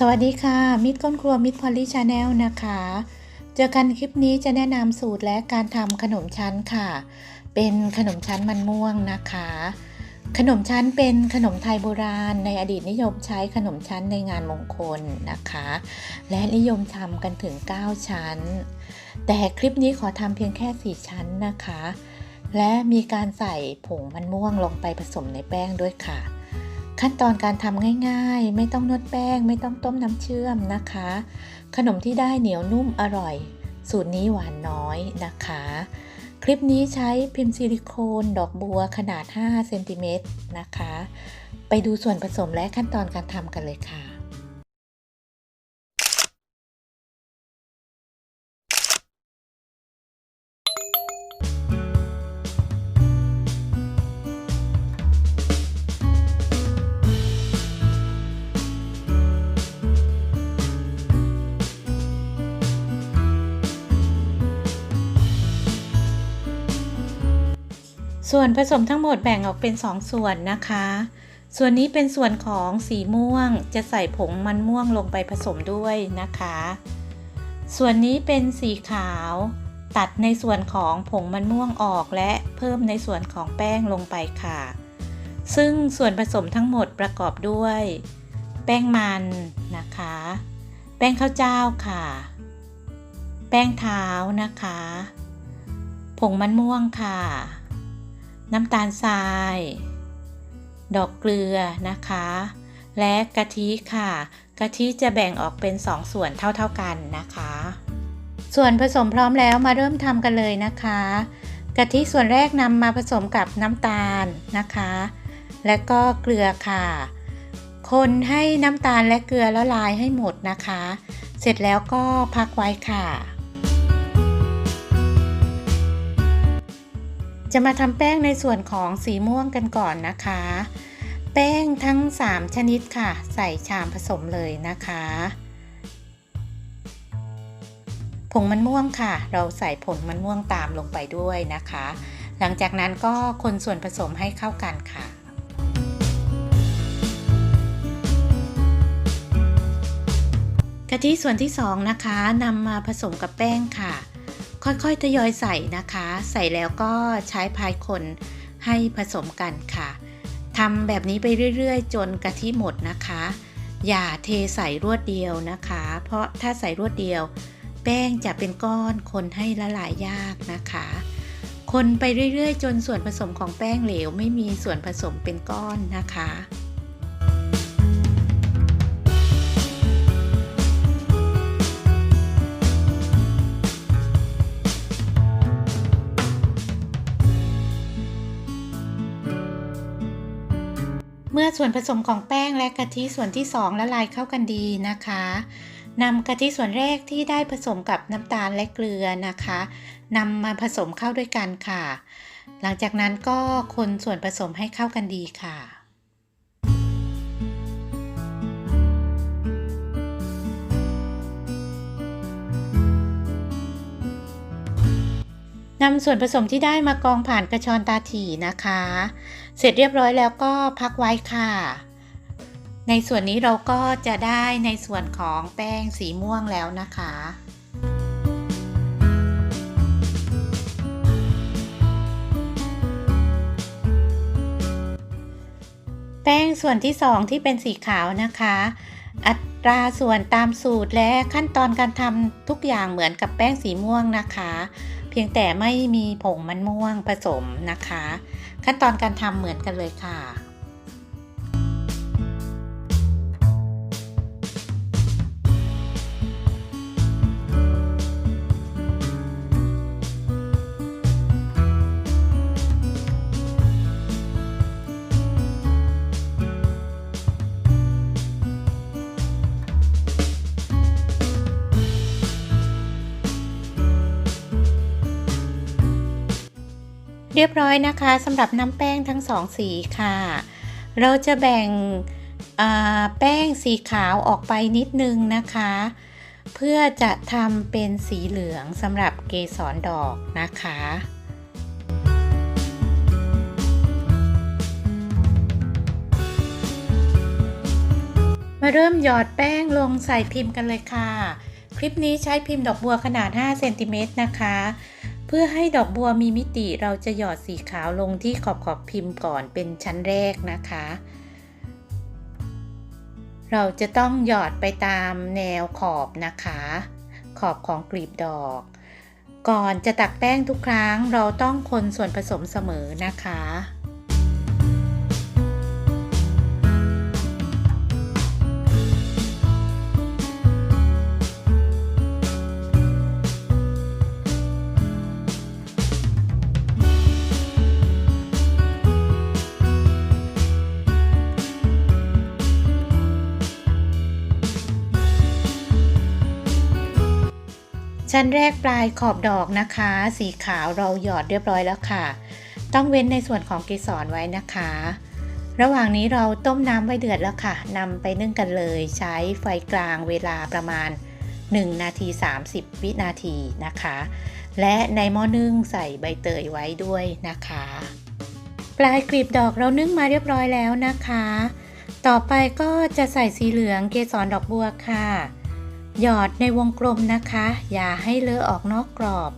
สวัสดีค่ะ มิตรก้นครัวมิตรพอลลี่ชาแนลนะคะ เจอกันคลิปนี้จะแนะนำสูตรและการทำขนมชั้นค่ะ เป็นขนมชั้นมันม่วงนะคะ ขนมชั้นเป็นขนมไทยโบราณ ในอดีตนิยมใช้ขนมชั้นในงานมงคลนะคะ และนิยมทำกันถึง 9 ชั้น แต่คลิปนี้ขอทำเพียงแค่ 4 ชั้นนะคะ และมีการใส่ผงมันม่วงลงไปผสมในแป้งด้วยค่ะ ขั้นตอนการทำง่ายๆ ไม่ต้องนวดแป้ง ไม่ต้องต้มน้ำเชื่อมนะคะ ขนมที่ได้เหนียวนุ่มอร่อย สูตรนี้หวานน้อยนะคะ คลิปนี้ใช้พิมพ์ซิลิโคนดอกบัวขนาด5เซนติเมตรนะคะ ไปดูส่วนผสมและขั้นตอนการทำกันเลยค่ะ ส่วนผสมทั้งหมดแบ่งออกเป็น 2 ส่วนนะคะ ส่วนนี้เป็นส่วนของสีม่วง จะใส่ผงมันม่วงลงไปผสมด้วยนะคะ ส่วนนี้เป็นสีขาว ตัดในส่วนของผงมันม่วงออกและเพิ่มในส่วนของแป้งลงไปค่ะ ซึ่งส่วนผสมทั้งหมดประกอบด้วย แป้งมันนะคะ แป้งข้าวเจ้าค่ะ แป้งเท้านะคะ ผงมันม่วงค่ะ น้ำตาลทราย ดอกเกลือนะคะ และกะทิค่ะ กะทิจะแบ่งออกเป็น 2 ส่วนเท่าๆกันนะคะ ส่วนผสมพร้อมแล้วมาเริ่มทำกันเลยนะคะ กะทิส่วนแรกนำมาผสมกับน้ำตาลนะคะ และก็เกลือค่ะ คนให้น้ำตาลและเกลือละลายให้หมดนะคะ เสร็จแล้วก็พักไว้ค่ะ จะมาทำแป้งในส่วนของสีม่วงกันก่อนนะคะ แป้งทั้ง 3 ชนิดค่ะ ใส่ชามผสมเลยนะคะ ผงมันม่วงค่ะ เราใส่ผงมันม่วงตามลงไปด้วยนะคะ หลังจากนั้นก็คนส่วนผสมให้เข้ากันค่ะกะทิส่วนที่2นะคะนำมาผสมกับแป้งค่ะ ค่อยๆทยอยใส่นะคะ ใส่แล้วก็ใช้พายคนให้ผสมกันค่ะทำแบบนี้ไปเรื่อยๆ จนกะทิหมดนะคะ อย่าเทใส่รวดเดียวนะคะ เพราะถ้าใส่รวดเดียว แป้งจะเป็นก้อนคนให้ละลายยากนะคะ คนไปเรื่อยๆ จนส่วนผสมของแป้งเหลวไม่มีส่วนผสมเป็นก้อนนะคะ เมื่อส่วนผสมของแป้งและกะทิส่วนที่ 2 ละลายเข้ากันดีนะคะนำกะทิส่วนแรกที่ได้ผสมกับน้ำตาลและเกลือนะคะนำมาผสมเข้าด้วยกันค่ะ หลังจากนั้นก็คนส่วนผสมให้เข้ากันดีค่ะ นำส่วนผสมที่ได้มากองผ่านกระชอนตาถี่นะคะ เสร็จเรียบร้อยแล้วก็พักไว้ค่ะ ในส่วนนี้เราก็จะได้ในส่วนของแป้งสีม่วงแล้วนะคะแป้งส่วนที่ 2 ที่เป็นสีขาวนะคะ อัตราส่วนตามสูตรและขั้นตอนการทำทุกอย่างเหมือนกับแป้งสีม่วงนะคะเพียงแต่ไม่มีผงมันม่วงผสมนะคะ ขั้นตอนการทำเหมือนกันเลยค่ะ เรียบร้อยนะคะสำหรับน้ำแป้งทั้งสองสีค่ะ เราจะแบ่งแป้งสีขาวออกไปนิดนึงนะคะ เพื่อจะทำเป็นสีเหลืองสำหรับเกสรดอกนะคะมามาเริ่มหยอดแป้งลงใส่พิมพ์กันเลยค่ะ คลิปนี้ใช้พิมพ์ดอกบัวขนาด 5 เซนติเมตรนะคะ เพื่อให้ดอกบัวมีมิติเราจะหยอดสีขาวลงที่ขอบขอบพิมพ์ก่อนเป็นชั้นแรกนะคะ เราจะต้องหยอดไปตามแนวขอบนะคะ ขอบของกลีบดอก ก่อนจะตักแป้งทุกครั้งเราต้องคนส่วนผสมเสมอนะคะ ชั้นแรกปลายขอบดอกนะคะ สีขาวเราหยอดเรียบร้อยแล้วค่ะ ต้องเว้นในส่วนของเกสรไว้นะคะ ระหว่างนี้เราต้มน้ำไว้เดือดแล้วค่ะนำไปนึ่งกันเลย ใช้ไฟกลางเวลาประมาณ 1 นาที 30 วินาทีนะคะ และในหม้อนึ่งใส่ใบเตยไว้ด้วยนะคะ ปลายกลีบดอกเรานึ่งมาเรียบร้อยแล้วนะคะ ต่อไปก็จะใส่สีเหลืองเกสรดอกบัวค่ะ หยอดในวงกลมนะคะ อย่าให้เลอะออกนอกกรอบ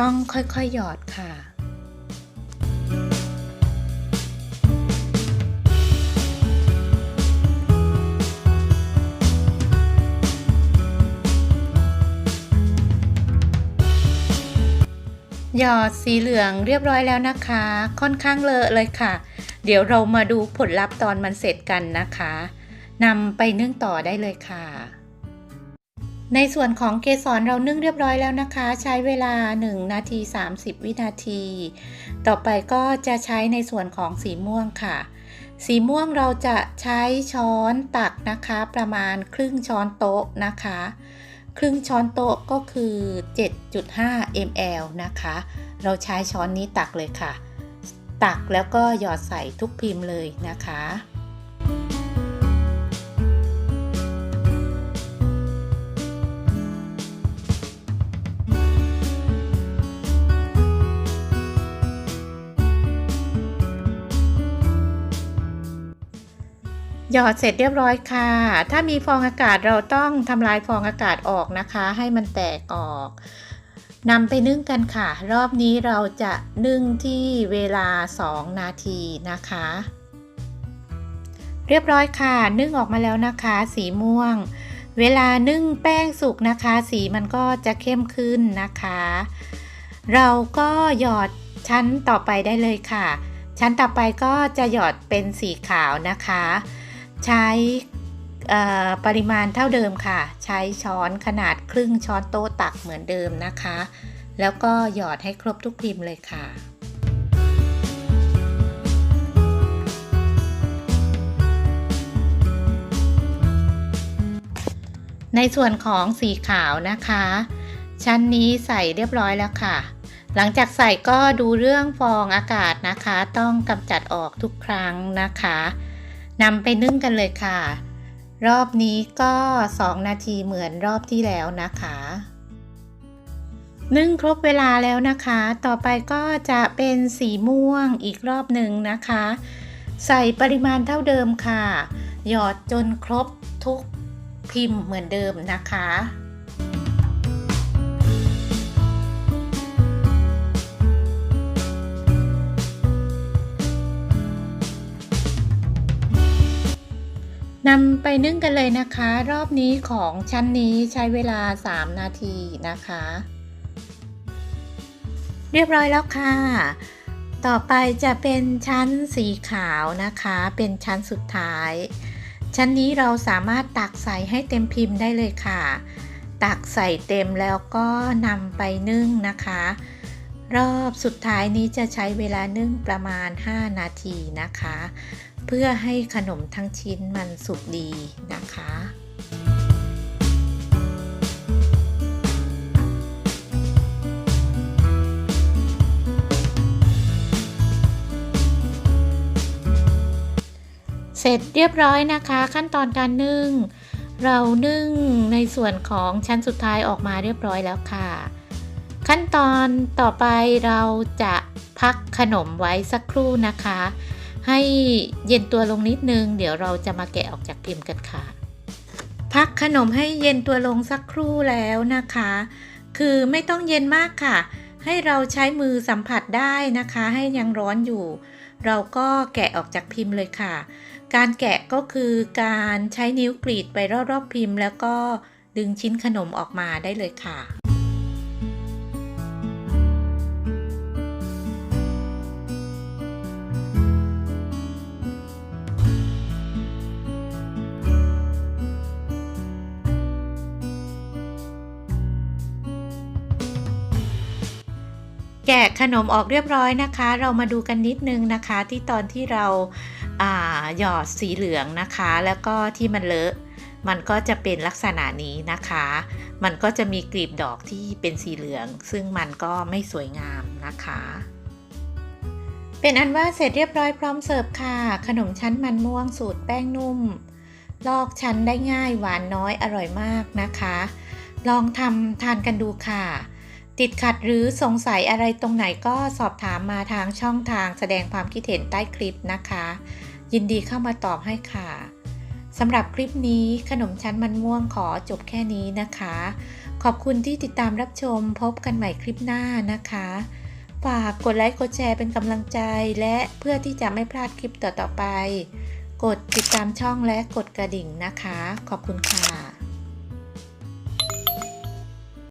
ต้องค่อยๆหยอดค่ะ หยอดสีเหลืองเรียบร้อยแล้วนะคะ ค่อนข้างเลอะเลยค่ะ เดี๋ยวเรามาดูผลลัพธ์ตอนมันเสร็จกันนะคะนำไปนึ่งต่อได้เลยค่ะ ในส่วนของเกสรเรานึ่งเรียบร้อยแล้วนะคะ ใช้เวลา 1 นาที 30 วินาที ต่อไปก็จะใช้ในส่วนของสีม่วงค่ะ สีม่วงเราจะใช้ช้อนตักนะคะ ประมาณครึ่งช้อนโต๊ะนะคะ ครึ่งช้อนโต๊ะก็คือ 7.5 ml นะคะ เราใช้ช้อนนี้ตักเลยค่ะ ตักแล้วก็หยอดใส่ทุกพิมพ์เลยนะคะ หยอดเสร็จเรียบร้อยค่ะ ถ้ามีฟองอากาศเราต้องทำลายฟองอากาศออกนะคะ ให้มันแตกออกนำไปนึ่งกันค่ะ รอบนี้เราจะนึ่งที่เวลา 2 นาทีนะคะ เรียบร้อยค่ะ นึ่งออกมาแล้วนะคะ สีม่วง เวลานึ่งแป้งสุกนะคะ สีมันก็จะเข้มขึ้นนะคะ เราก็หยอดชั้นต่อไปได้เลยค่ะ ชั้นต่อไปก็จะหยอดเป็นสีขาวนะคะ ใช้ปริมาณเท่าเดิมค่ะ ใช้ช้อนขนาดครึ่งช้อนโต๊ะตักเหมือนเดิมนะคะ แล้วก็หยอดให้ครบทุกพิมพ์เลยค่ะในส่วนของสีขาวนะคะ ชั้นนี้ใส่เรียบร้อยแล้วค่ะ หลังจากใส่ก็ดูเรื่องฟองอากาศนะคะ ต้องกำจัดออกทุกครั้งนะคะ นำไปนึ่งกันเลยค่ะ รอบนี้ก็ 2 นาทีเหมือนรอบที่แล้วนะคะ นึ่งครบเวลาแล้วนะคะ ต่อไปก็จะเป็นสีม่วงอีกรอบหนึ่งนะคะ ใส่ปริมาณเท่าเดิมค่ะ หยอดจนครบทุกพิมพ์เหมือนเดิมนะคะ นำไปนึ่งกันเลยนะคะ รอบนี้ของชั้นนี้ใช้เวลา 3 นาทีนะคะ เรียบร้อยแล้วค่ะ ต่อไปจะเป็นชั้นสีขาวนะคะ เป็นชั้นสุดท้าย ชั้นนี้เราสามารถตักใส่ให้เต็มพิมพ์ได้เลยค่ะ ตักใส่เต็มแล้วก็นำไปนึ่งนะคะ รอบสุดท้ายนี้จะใช้เวลานึ่งประมาณ 5 นาทีนะคะ เพื่อให้ขนมทั้งชิ้นมันสุกดีนะคะเสร็จเรียบร้อยนะคะ ขั้นตอนการนึ่ง เรานึ่งในส่วนของชั้นสุดท้ายออกมาเรียบร้อยแล้วค่ะ ขั้นตอนต่อไปเราจะพักขนมไว้สักครู่นะคะ ให้เย็นตัวลงนิดนึง เดี๋ยวเราจะมาแกะออกจากพิมพ์กันค่ะ พักขนมให้เย็นตัวลงสักครู่แล้วนะคะ คือไม่ต้องเย็นมากค่ะ ให้เราใช้มือสัมผัสได้นะคะ ให้ยังร้อนอยู่ เราก็แกะออกจากพิมพ์เลยค่ะ การแกะก็คือการใช้นิ้วกรีดไปรอบๆพิมพ์ แล้วก็ดึงชิ้นขนมออกมาได้เลยค่ะ กะขนมออกเรียบร้อยนะคะ เรามาดูกันนิดนึงนะคะ ที่ตอนที่เราอาหยอดสีเหลืองนะคะ แล้วก็ที่มันเลอะมันก็จะเป็นลักษณะนี้นะคะ มันก็จะมีกลีบดอกที่เป็นสีเหลือง ซึ่งมันก็ไม่สวยงามนะคะ เป็นอันว่าเสร็จเรียบร้อยพร้อมเสิร์ฟค่ะ ขนมชั้นมันม่วงสูตรแป้งนุ่ม ลอกชั้นได้ง่ายหวานน้อยอร่อยมากนะคะ ลองทำทานกันดูค่ะ ติดขัดหรือสงสัยอะไรตรงไหนก็สอบถามมาทางช่องทางแสดงความคิดเห็นใต้คลิปนะคะ ยินดีเข้ามาตอบให้ค่ะสำหรับคลิปนี้ขนมชั้นมันม่วงขอจบแค่นี้นะคะ ขอบคุณที่ติดตามรับชมพบกันใหม่คลิปหน้านะคะ ฝากกดไลค์กดแชร์เป็นกำลังใจ และเพื่อที่จะไม่พลาดคลิปต่อๆไป กดติดตามช่องและกดกระดิ่งนะคะ ขอบคุณค่ะ